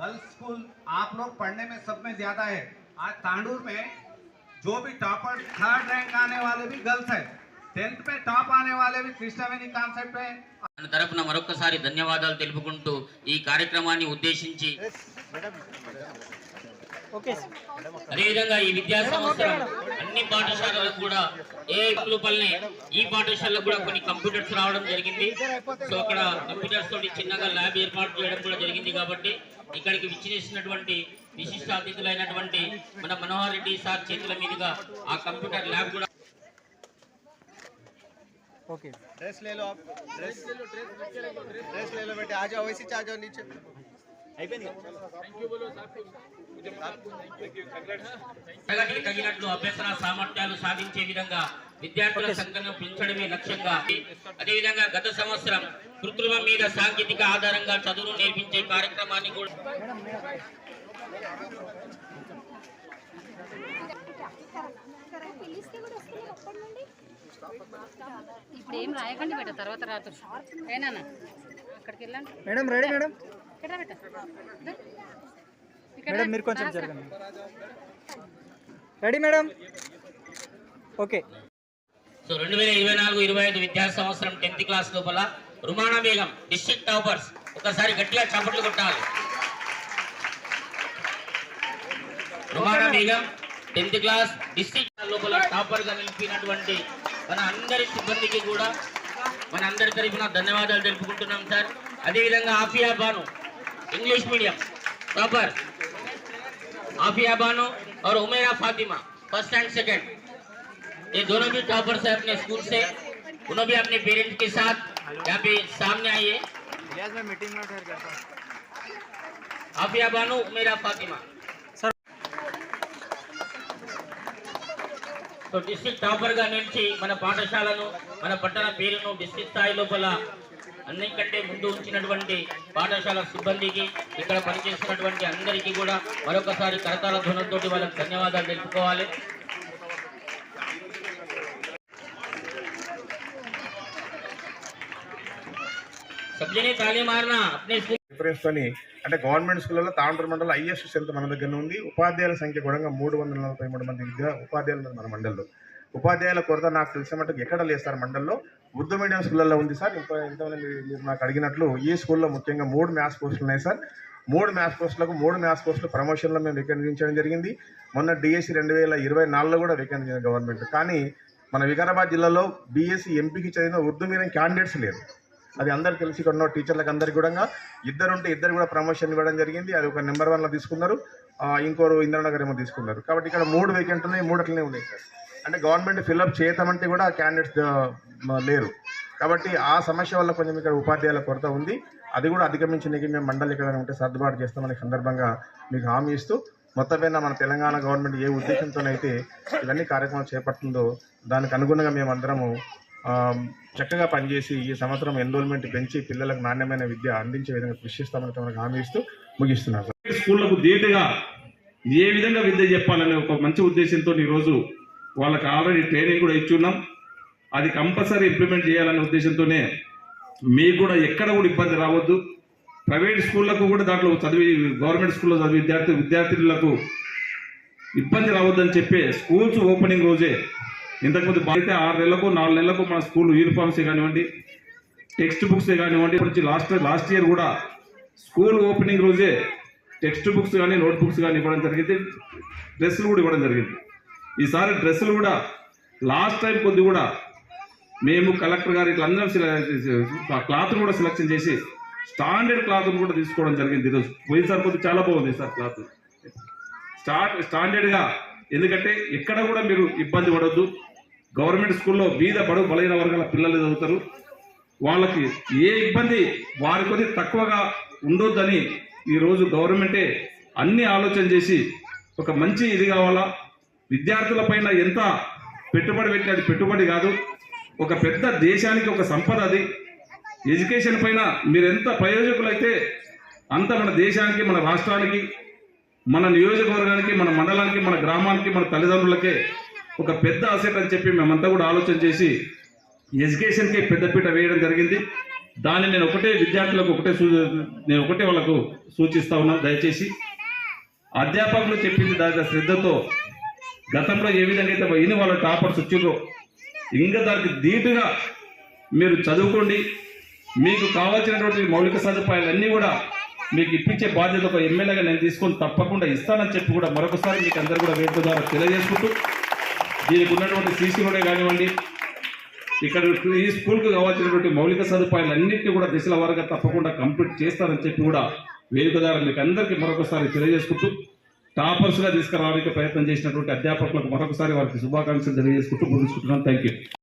Girls school आप लोग पढ़ने में सब में ज़्यादा है। आज तांडूर में जो भी टॉपर थर्ड रैंक आने वाले भी गर्ल्स है। टेंथ పై टॉप आने वाले भी కాన్సెప్ట్ తన తరపున మరొకసారి ధన్యవాదాలు తెలుపుకుంటూ धन्यवाद कार्यक्रम उद्देश्य అన్ని పాఠశాలలకు కూడా ఏ రూపాయలని ఈ పాఠశాలకు కూడా కొన్ని కంప్యూటర్స్ రావడం జరిగింది సో అక్కడ కంప్యూటర్స్ తోటి చిన్నగా ల్యాబ్ ఏర్పాటు చేయడం కూడా జరిగింది కాబట్టి ఇక్కడికి విచ్చేసినటువంటి విశిష్ట అతిథులైనటువంటి మన మనోహర్ రెడ్డి సార్ చేతుల మీదుగా ఆ కంప్యూటర్ ల్యాబ్ కూడా ड्रेस ले लो आप ड्रेस ड्रेस ले लो बेटे आ जाओ वैसे ही आ जाओ नीचे ప్రగతికి తగినట్లు అభ్యసన సామర్థ్యాలు సాధించే విధంగా విద్యార్థుల సంఖ్యను పెంచడమే లక్ష్యంగా అదేవిధంగా గత సంవత్సరం కృత్రిమ మీద సాంకేతిక ఆధారంగా చదువును నేర్పించే కార్యక్రమాన్ని కూడా ఇప్పుడు ఏం రాయకండి బెట్ట తర్వాత రాత్రి. ఏనా అక్కడికి వెళ్ళండి. Madam ready madam? మేడం మీరు కొంచెం జరగండి. Ready madam? ఓకే. సో రెండు వేల ఇరవై నాలుగు ఇరవై ఐదు విద్యా సంవత్సరం టెన్త్ క్లాస్ లోపల రుమానా బేగం డిస్ట్రిక్ట్ టాపర్స్ ఒకసారి గట్టిగా చప్పట్లు కొట్టాలి. Rumana Begum tenth class district లోపల టాపర్గా నిలిపినటువంటి మన అందరి సిబ్బందికి కూడా మన అందరి తరఫున ధన్యవాదాలు తెలుపుకుంటున్నాం సార్. అదేవిధంగా Afia Banu English medium topper Afiya Bano और Umera Fatima first and second ये दोनों भी टॉपर्स है अपने स्कूल से उन्होंने भी अपने पेरेंट्स के साथ यहाँ पे सामने आइए रियाज मैं मीटिंग में अटेंड करता हूँ Afiya Bano Umera Fatima sir so district topper గా నిలిచి మన పాఠశాలను మన పట్టణ పేరును డిస్ట్రిక్ట్ స్థాయి లోపల అన్నికంటే ముందు ఉంచినటువంటి పాఠశాల సిబ్బందికి ఇక్కడ పనిచేస్తున్నటువంటి అందరికీ కూడా మరొకసారి కరతాల ధ్వనంతోటి వాళ్ళకి ధన్యవాదాలు తెలుపుకోవాలి. సబ్జీని తాళీ మారిన అప్నే అంటే గవర్నమెంట్ స్కూళ్ళలో తాండ్ర మండలం హైయెస్ట్ స్ట్రెంత్ మన దగ్గర ఉంది. ఉపాధ్యాయుల సంఖ్య కూడా మూడు వందల నలభై మూడు మంది విద్యా ఉపాధ్యాయులు మన మండలంలో. ఉపాధ్యాయుల కొరత నాకు తెలిసిన మటుకు ఎక్కడ లేదు సార్ మండలంలో? ఉర్దూ మీడియం స్కూళ్ళల్లో ఉంది సార్. ఇంత ఇంతమంది మీరు- నాకు అడిగినట్లు ఈ స్కూల్లో ముఖ్యంగా మూడు మ్యాథ్స్ పోస్టులు ఉన్నాయి సార్. మూడు మ్యాథ్స్ పోస్టులకు మూడు మ్యాథ్స్ పోస్టులు ప్రమోషన్లో మేము వికేంద్రించడం జరిగింది. మొన్న డిఎస్సి రెండు వేల ఇరవై నాలుగులో కూడా వికేంద్రించిన గవర్నమెంట్. కానీ మన వికారాబాద్ జిల్లాలో బీఎస్సీ ఎంపీకి చదివిన ఉర్దూ మీడియం క్యాండిడేట్స్ లేరు. అది అందరు తెలిసి కొన్న ఉన్న టీచర్లకు అందరికి కూడా ఇద్దరు ఉంటే ఇద్దరు కూడా ప్రమోషన్ ఇవ్వడం జరిగింది. అది ఒక నెంబర్ వన్లో తీసుకున్నారు. ఇంకోరు ఇంద్రనగర్ ఏమో తీసుకున్నారు. కాబట్టి ఇక్కడ మూడు వేకెంట్ ఉన్నాయి మూడు అట్లనే ఉన్నాయి సార్. అంటే గవర్నమెంట్ ఫిల్అప్ చేయతామంటే కూడా క్యాండిడేట్స్ లేరు. కాబట్టి ఆ సమస్య వల్ల కొంచెం ఇక్కడ ఉపాధ్యాయుల కొరత ఉంది. అది కూడా అధిగమించడానికి మేము మండలి ఎక్కడైనా ఉంటే సర్దుబాటు చేస్తామనే సందర్భంగా మీకు హామీ ఇస్తూ మొత్తం మన తెలంగాణ గవర్నమెంట్ ఏ ఉద్దేశంతోనైతే ఇవన్నీ కార్యక్రమాలు చేపడుతుందో దానికి అనుగుణంగా మేము అందరము చక్కగా పనిచేసి ఈ సంవత్సరం ఎన్రోల్మెంట్ పెంచి పిల్లలకు నాణ్యమైన విద్య అందించే విధంగా కృషి చేస్తామని తమకు హామీ ఇస్తూ ముగిస్తున్నారు స్కూళ్ళకు ధీటుగా ఏ విధంగా విద్య చెప్పాలనే ఒక మంచి ఉద్దేశంతో ఈరోజు వాళ్ళకి ఆల్రెడీ ట్రైనింగ్ కూడా ఇచ్చున్నాం అది కంపల్సరీ ఇంప్లిమెంట్ చేయాలనే ఉద్దేశంతోనే మీకు కూడా ఎక్కడ కూడా ఇబ్బంది రావద్దు. ప్రైవేట్ స్కూళ్ళకు కూడా దాంట్లో చదివి గవర్నమెంట్ స్కూల్లో చదివి విద్యార్థి విద్యార్థులకు ఇబ్బంది రావద్దని చెప్పే స్కూల్స్ ఓపెనింగ్ రోజే ఇంతకుముందు అయితే ఆరు నెలలకు నాలుగు నెలలకు మన స్కూల్ యూనిఫామ్సే కానివ్వండి టెక్స్ట్ బుక్సే కానివ్వండి ఇప్పుడు లాస్ట్ లాస్ట్ ఇయర్ కూడా స్కూల్ ఓపెనింగ్ రోజే టెక్స్ట్ బుక్స్ కానీ నోట్ బుక్స్ కానీ ఇవ్వడం జరిగింది. డ్రెస్సులు కూడా ఇవ్వడం జరిగింది. ఈసారి డ్రెస్సులు కూడా లాస్ట్ టైం కొద్ది కూడా మేము కలెక్టర్ గారు ఇట్లా అందరం క్లాత్ కూడా సెలెక్షన్ చేసి స్టాండర్డ్ క్లాత్ కూడా తీసుకోవడం జరిగింది ఈరోజు పోయినసారి కొద్ది చాలా బాగుంది సార్ క్లాత్ స్టార్ట్ స్టాండర్డ్గా ఎందుకంటే ఎక్కడ కూడా మీరు ఇబ్బంది పడొద్దు. గవర్నమెంట్ స్కూల్లో బీద బడుగు బలైన వర్గాల పిల్లలు చదువుతారు. వాళ్ళకి ఏ ఇబ్బంది వారి కొద్ది తక్కువగా ఉండొద్దని ఈరోజు గవర్నమెంటే అన్ని ఆలోచన చేసి ఒక మంచి ఇది కావాలా? విద్యార్థుల పైన ఎంత పెట్టుబడి పెట్టి అది పెట్టుబడి కాదు. ఒక పెద్ద దేశానికి ఒక సంపద అది. ఎడ్యుకేషన్ పైన మీరు ఎంత ప్రయోజకులైతే అంత మన దేశానికి మన రాష్ట్రానికి మన నియోజకవర్గానికి మన మండలానికి మన గ్రామానికి మన తల్లిదండ్రులకే ఒక పెద్ద అసెట్ అని చెప్పి మేమంతా కూడా ఆలోచన చేసి ఎడ్యుకేషన్కి పెద్దపీట వేయడం జరిగింది. దాన్ని నేను ఒకటే విద్యార్థులకు ఒకటే సూ నేను ఒకటే వాళ్ళకు సూచిస్తా ఉన్నాను దయచేసి. అధ్యాపకులు చెప్పింది దాని శ్రద్ధతో గతంలో ఏ విధంగా అయితే ఇన్ని వాళ్ళ టాపర్స్ వచ్చిందో ఇంకా దానికి ధీటుగా మీరు చదువుకోండి. మీకు కావాల్సినటువంటి మౌలిక సదుపాయాలన్నీ కూడా మీకు ఇప్పించే బాధ్యత ఒక ఎమ్మెల్యేగా నేను తీసుకొని తప్పకుండా ఇస్తానని చెప్పి కూడా మరొకసారి మీకు అందరు కూడా వేదిక ద్వారా తెలియజేసుకుంటూ దీనికి ఉన్నటువంటి సీసీలోనే కానివ్వండి ఇక్కడ ఈ స్కూల్కు కావాల్సినటువంటి మౌలిక సదుపాయాలన్నింటినీ కూడా దిశల వారుగా తప్పకుండా కంప్లీట్ చేస్తారని చెప్పి కూడా వేదిక ద్వారా మీకు అందరికీ మరొకసారి తెలియజేసుకుంటూ టాపర్స్గా తీసుకురావడానికి ప్రయత్నం చేసినటువంటి అధ్యాపకులకు మరొకసారి వారికి శుభాకాంక్షలు తెలియజేసుకుంటూ ముగించుకుంటున్నాను. Thank you